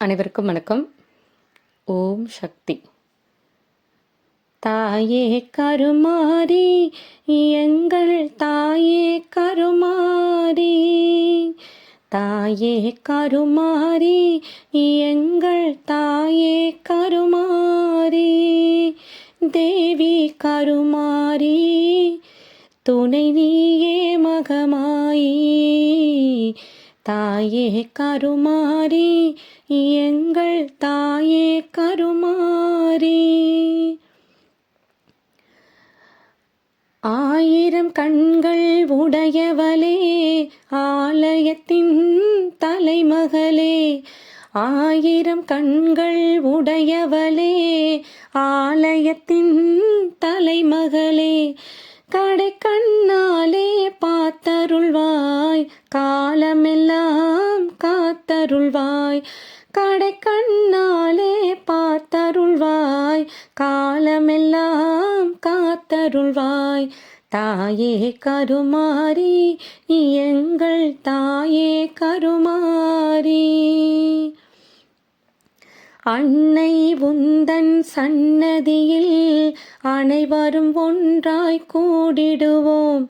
அனைவருக்கும் வணக்கம். ஓம் சக்தி. தாயே கருமாரி எங்கள் தாயே கருமாரி தாயே கருமாரி எங்கள் தாயே கருமாரி தேவி கருமாரி துணை நீயே மகமாயி. தாயே கருமாரி எங்கள் தாயே கருமாரி ஆயிரம் கண்கள் உடையவளே ஆலயத்தின் தலைமகளே. ஆயிரம் கண்கள் உடையவளே ஆலயத்தின் தலைமகளே. கடை கண்ணாலே பார்த்தருள்வாய் கா பார்த்தருள்வாய் கடை கண்ணாலே பார்த்தருள்வாய். காலமெல்லாம் காத்தருள்வாய். தாயே கருமாரி நீ எங்கள் தாயே கருமாரி அன்னை உந்தன் சன்னதியில் அனைவரும் ஒன்றாய் கூடிடுவோம்.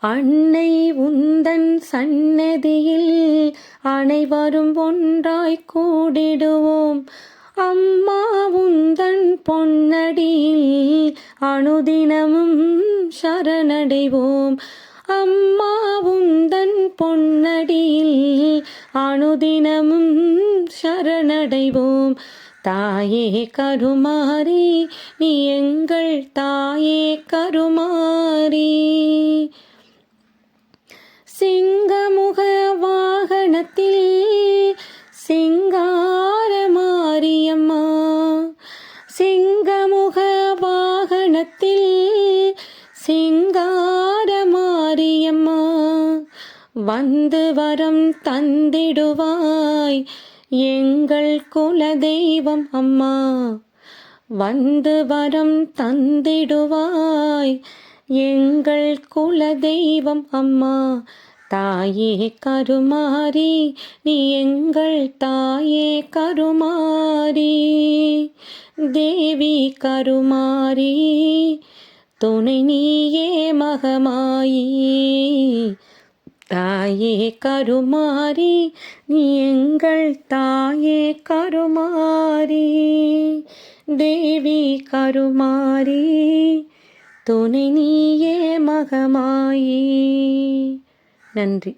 அன்னை உந்தன் சன்னதியில் அனைவரும் ஒன்றாய் கூடிடுவோம். அம்மா உந்தன் பொன்னடியில் அனுதினமும் சரணடைவோம். அம்மா உந்தன் பொன்னடியில் அனுதினமும் சரணடைவோம். தாயே கருமாறி நீ எங்கள் தாயே கருமாறி. வந்து வரம் தந்திடுவாய். எங்கள் குலதெய்வம் அம்மா வந்து வரம் தந்திடுவாய். எங்கள் குலதெய்வம் அம்மா தாயே கருமாரி நீ எங்கள் தாயே கருமாரி தேவி கருமாரி துணை நீயே மகமாயி. தாயே கருமாரி நீ எங்கள் தாயே கருமாரி தேவி கருமாரி துணை நீயே மகமாயி. நன்றி.